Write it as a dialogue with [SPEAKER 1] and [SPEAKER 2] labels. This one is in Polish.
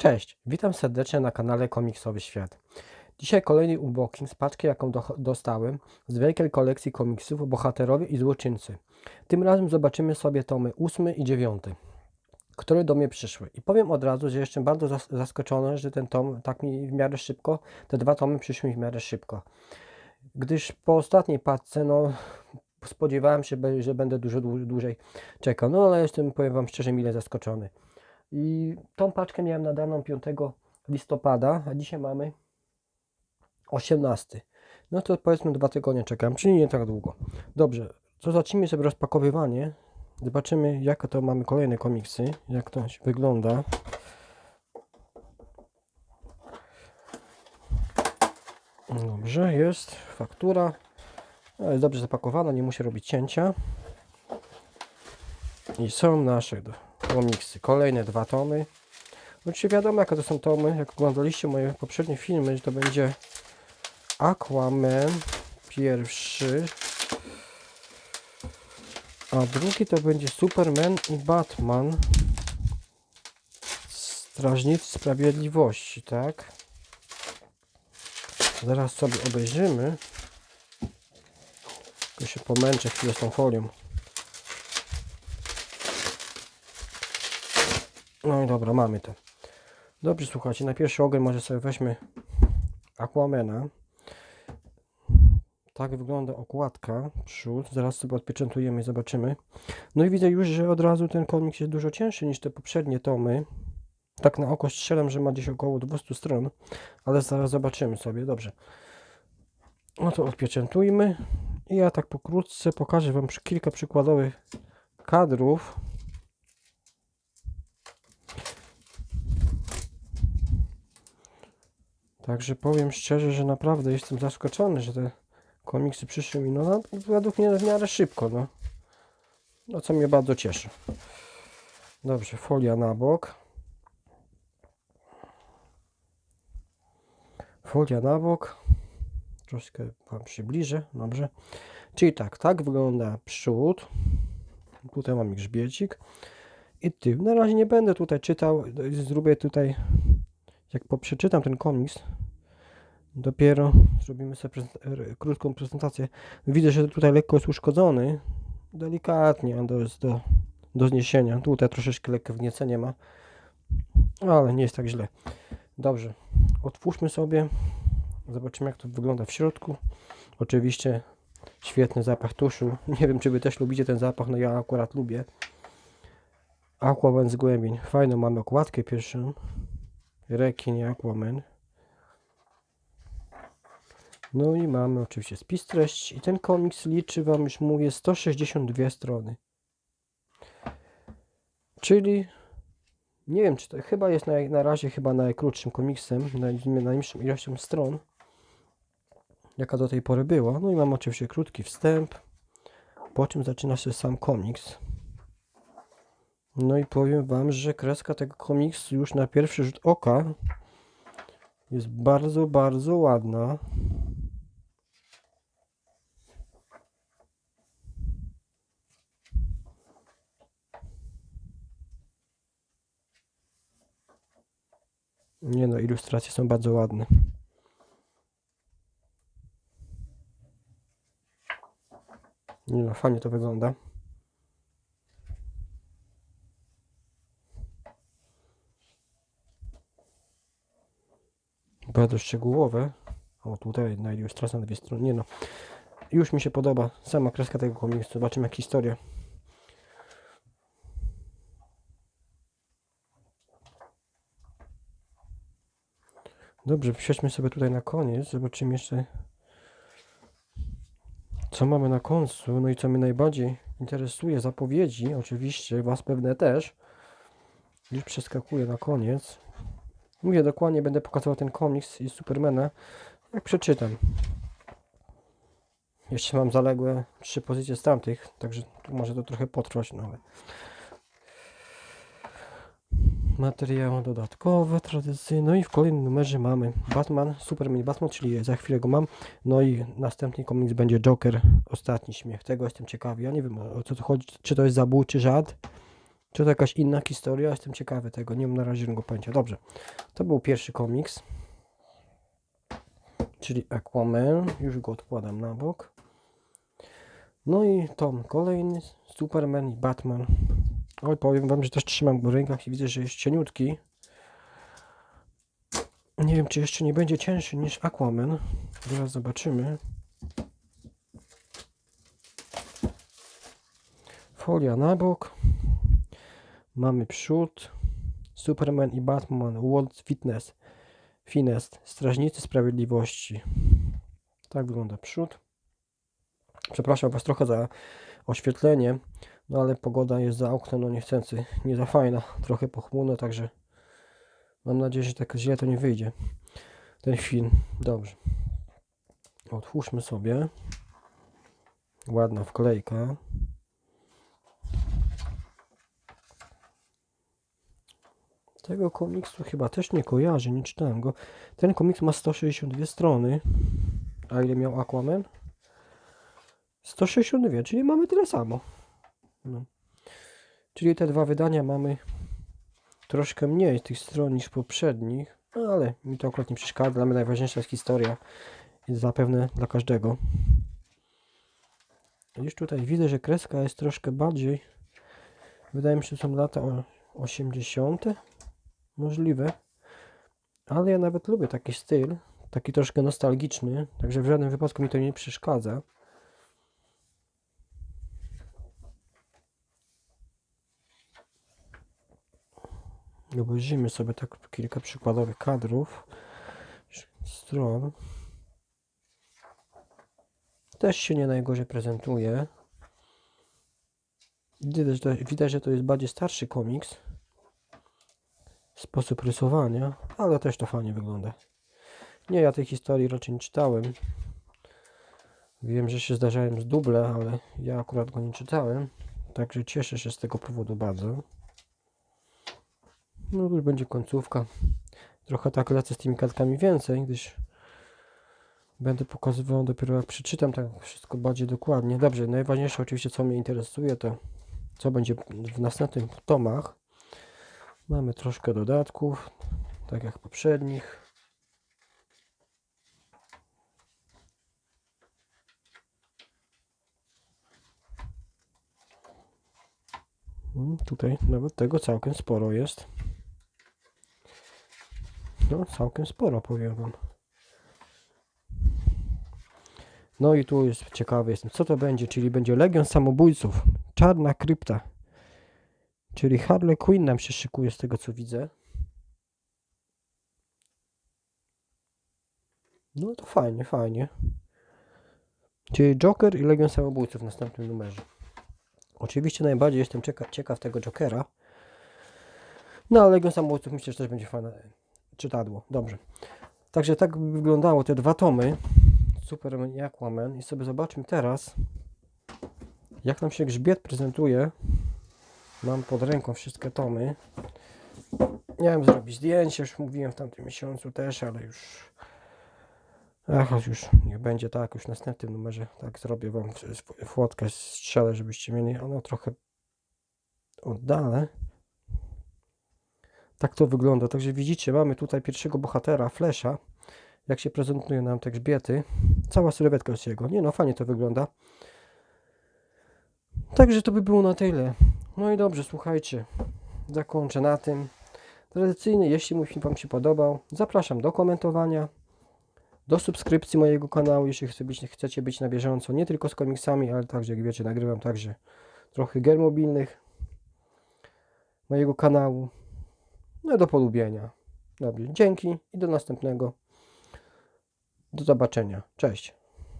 [SPEAKER 1] Cześć, witam serdecznie na kanale Komiksowy Świat. Dzisiaj kolejny unboxing z paczki, jaką do, dostałem z wielkiej kolekcji komiksów Bohaterowie i Złoczyńcy. Tym razem zobaczymy sobie tomy 8 i 9, które do mnie przyszły. I powiem od razu, że jestem bardzo zas- zaskoczony, że ten tom tak mi w miarę szybko, te dwa tomy przyszły mi w miarę szybko. Gdyż po ostatniej paczce, no spodziewałem się, że będę dużo dłu- dłużej czekał, no ale jestem, powiem Wam szczerze, mile zaskoczony. I tą paczkę miałem nadaną 5 listopada, a dzisiaj mamy 18. No to powiedzmy dwa tygodnie czekam, czyli nie tak długo. Dobrze, to zacznijmy sobie rozpakowywanie. Zobaczymy, jakie to mamy kolejne komiksy, jak to się wygląda. Dobrze, jest faktura. Jest dobrze zapakowana, nie muszę robić cięcia. I są nasze komiksy. Kolejne dwa tomy. Oczywiście wiadomo, jakie to są tomy. Jak oglądaliście moje poprzednie filmy, że to będzie Aquaman pierwszy, a drugi to będzie Superman i Batman. Strażnicy Sprawiedliwości, tak? Zaraz sobie obejrzymy. Tylko się pomęczę chwilę z tą folią. No i dobra, mamy to. Dobrze, słuchajcie, na pierwszy ogień może sobie weźmy Aquamana. Tak wygląda okładka, przód. Zaraz sobie odpieczętujemy i zobaczymy. No i widzę już, że od razu ten komiks jest dużo cięższy niż te poprzednie tomy. Tak na oko strzelam, że ma gdzieś około 200 stron, ale zaraz zobaczymy sobie. Dobrze. No to odpieczętujmy. I ja tak pokrótce pokażę Wam kilka przykładowych kadrów. Także powiem szczerze, że naprawdę jestem zaskoczony, że te komiksy przyszły mi, no na- według mnie w miarę szybko, no. No co mnie bardzo cieszy. Dobrze, folia na bok. Folia na bok. Troszkę Wam przybliżę, dobrze. Czyli tak, tak wygląda przód. Tutaj mamy grzbiecik. I tył. Na razie nie będę tutaj czytał, zrobię tutaj jak po- przeczytam ten komiks, dopiero zrobimy sobie prezent- krótką prezentację. Widzę, że tutaj lekko jest uszkodzony. Delikatnie, jest do, do zniesienia. Tutaj troszeczkę lekkie wgniecenie ma, ale nie jest tak źle. Dobrze, otwórzmy sobie. Zobaczymy, jak to wygląda w środku. Oczywiście świetny zapach tuszu. Nie wiem, czy Wy też lubicie ten zapach, no ja akurat lubię. Aquaman z głębień. Fajną mamy okładkę pierwszą. Rekin i Aquaman. No i mamy oczywiście spis treści. I ten komiks liczy Wam, już mówię, 162 strony. Czyli nie wiem, czy to chyba jest na, na razie chyba najkrótszym komiksem, naj- najmniejszą ilością stron, jaka do tej pory była. No i mam oczywiście krótki wstęp, po czym zaczyna się sam komiks. No i powiem Wam, że kreska tego komiksu już na pierwszy rzut oka jest bardzo, bardzo ładna. Nie no, ilustracje są bardzo ładne. Nie no, fajnie to wygląda. Bardzo szczegółowe. O, tutaj na ilustracja na dwie strony. Nie no, już mi się podoba sama kreska tego komiksu. Zobaczymy jak historia. Dobrze, przejdźmy sobie tutaj na koniec. Zobaczymy jeszcze, co mamy na końcu. No i co mnie najbardziej interesuje, zapowiedzi, oczywiście, Was pewne też. Już przeskakuję na koniec. Mówię dokładnie, będę pokazywał ten komiks i Supermana, jak przeczytam. Jeszcze mam zaległe trzy pozycje z tamtych, także tu może to trochę potrwać, no ale... Materiały dodatkowe, tradycyjne. No i w kolejnym numerze mamy Batman, Superman Batman, czyli za chwilę go mam. No i następny komiks będzie Joker, Ostatni Śmiech. Tego jestem ciekawy. Ja nie wiem o co tu chodzi, czy to jest zabójczy żart, Czy to jakaś inna historia? Jestem ciekawy tego. Nie mam na razie żadnego pojęcia. Dobrze. To był pierwszy komiks. Czyli Aquaman. Już go odkładam na bok. No i tom kolejny. Superman i Batman. Oj, powiem wam, że też trzymam go w rękach i widzę, że jest cieniutki. Nie wiem, czy jeszcze nie będzie cięższy niż Aquaman. Zaraz zobaczymy. Folia na bok. Mamy przód. Superman i Batman World Fitness. Finest. Strażnicy Sprawiedliwości. Tak wygląda przód. Przepraszam Was trochę za oświetlenie, no ale pogoda jest za oknem, no niechcący, nie za fajna, trochę pochmurno, także mam nadzieję, że tak źle to nie wyjdzie. Ten film. Dobrze. Otwórzmy sobie. Ładna wklejka. Tego komiksu chyba też nie kojarzę, nie czytałem go. Ten komiks ma 162 strony. A ile miał Aquaman? 162, czyli mamy tyle samo. No. Czyli te dwa wydania mamy troszkę mniej tych stron niż poprzednich, ale mi to akurat nie przeszkadza. Dla mnie najważniejsza jest historia i zapewne dla każdego. Już tutaj widzę, że kreska jest troszkę bardziej. Wydaje mi się, że są lata o- 80. Możliwe. Ale ja nawet lubię taki styl. Taki troszkę nostalgiczny. Także w żadnym wypadku mi to nie przeszkadza. Obejrzyjmy sobie tak kilka przykładowych kadrów. Stron. Też się nie najgorzej prezentuje. Widać, że to- jest bardziej starszy komiks. Sposób rysowania, ale też to fajnie wygląda. Nie, ja tej historii raczej nie czytałem. Wiem, że się zdarzają z duble, ale ja akurat go nie czytałem. Także cieszę się z tego powodu bardzo. No już będzie końcówka. Trochę tak lecę z tymi kartkami więcej, gdyż będę pokazywał dopiero jak przeczytam tak wszystko bardziej dokładnie. Dobrze, najważniejsze oczywiście co mnie interesuje to co będzie w następnych tomach. Mamy troszkę dodatków, tak jak poprzednich. Mm, Tutaj nawet tego całkiem sporo jest. No, całkiem sporo, powiem wam. No i tu jest ciekawy jestem, co to będzie, czyli będzie Legion Samobójców, Czarna Krypta. Czyli Harley Quinn nam się szykuje z tego co widzę. No to fajnie, fajnie. Czyli Joker i Legion Samobójców w następnym numerze. Oczywiście najbardziej jestem ciekaw, ciekaw tego Jokera. No ale Legion Samobójców myślę, że też będzie fajne czytadło. Dobrze. Także tak by wyglądało te dwa tomy. Superman i Aquaman. I sobie zobaczmy teraz, jak nam się grzbiet prezentuje. Mam pod ręką wszystkie tomy. Miałem zrobić zdjęcie, już mówiłem w tamtym miesiącu też, ale już. Ach, już nie będzie tak, już w następnym numerze tak zrobię wam fotkę, strzelę, żebyście mieli. Ono trochę oddalę. Tak to wygląda. Także widzicie, mamy tutaj pierwszego bohatera, Flesza. Jak się prezentują nam te grzbiety. Cała sylwetka z jego. Nie no, fajnie to wygląda. Także to by było na tyle. No i dobrze, słuchajcie. Zakończę na tym. Tradycyjnie, jeśli mój film Wam się podobał, zapraszam do komentowania, do subskrypcji mojego kanału, jeśli chcecie być na bieżąco, nie tylko z komiksami, ale także, jak wiecie, nagrywam także trochę gier mobilnych mojego kanału. No i do polubienia. Dobrze, dzięki i do następnego. Do zobaczenia. Cześć.